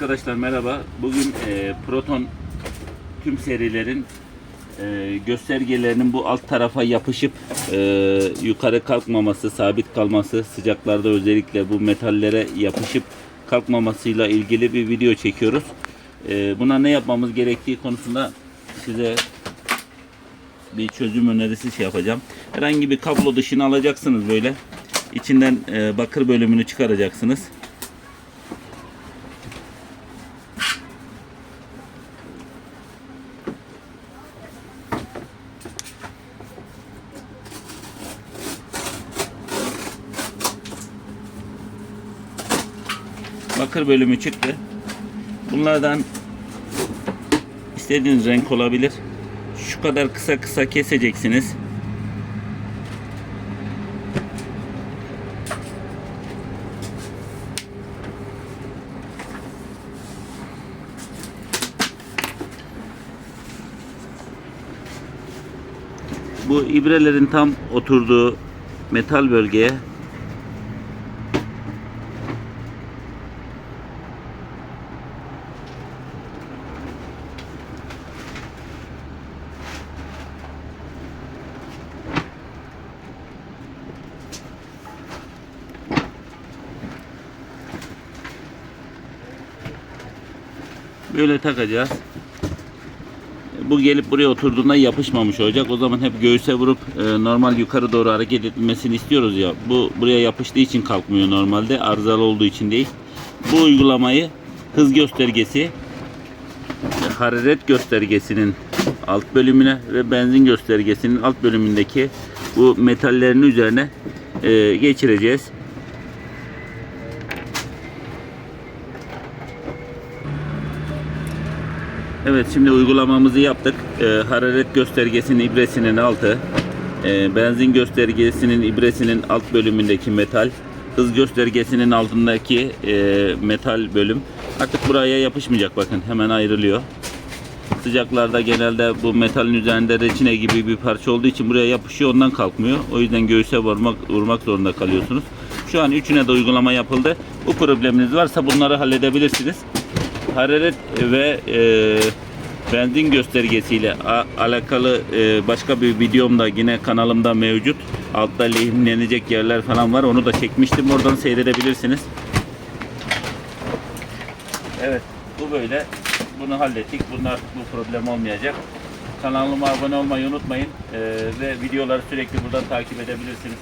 Arkadaşlar merhaba. Bugün e, Proton tüm serilerin e, göstergelerinin bu alt tarafa yapışıp e, yukarı kalkmaması, sabit kalması, sıcaklarda özellikle bu metallere yapışıp kalkmamasıyla ilgili bir video çekiyoruz. E, buna ne yapmamız gerektiği konusunda size bir çözüm önerisi şey yapacağım. Herhangi bir kablo dışını alacaksınız böyle. İçinden e, bakır bölümünü çıkaracaksınız. Bakır bölümü çıktı. Bunlardan istediğiniz renk olabilir. Şu kadar kısa kısa keseceksiniz. Bu ibrelerin tam oturduğu metal bölgeye Böyle takacağız. Bu gelip buraya oturduğunda yapışmamış olacak. O zaman hep göğüse vurup e, normal yukarı doğru hareket etmesini istiyoruz ya. Bu buraya yapıştığı için kalkmıyor normalde. Arızalı olduğu için değil. Bu uygulamayı hız göstergesi, e, hararet göstergesinin alt bölümüne ve benzin göstergesinin alt bölümündeki bu metallerin üzerine e, geçireceğiz. Evet şimdi uygulamamızı yaptık. Ee, hararet göstergesinin ibresinin altı, e, benzin göstergesinin ibresinin alt bölümündeki metal, hız göstergesinin altındaki e, metal bölüm. Artık buraya yapışmayacak bakın hemen ayrılıyor. Sıcaklarda genelde bu metalin üzerinde reçine gibi bir parça olduğu için buraya yapışıyor ondan kalkmıyor. O yüzden göğüse vurmak, vurmak zorunda kalıyorsunuz. Şu an üçüne de uygulama yapıldı. Bu probleminiz varsa bunları halledebilirsiniz hararet ve e, benzin göstergesiyle alakalı e, başka bir videom da yine kanalımda mevcut. Altta lehimlenecek yerler falan var. Onu da çekmiştim. Oradan seyredebilirsiniz. Evet. Bu böyle. Bunu hallettik. Bunlar bu problem olmayacak. Kanalıma abone olmayı unutmayın. E, ve videoları sürekli buradan takip edebilirsiniz.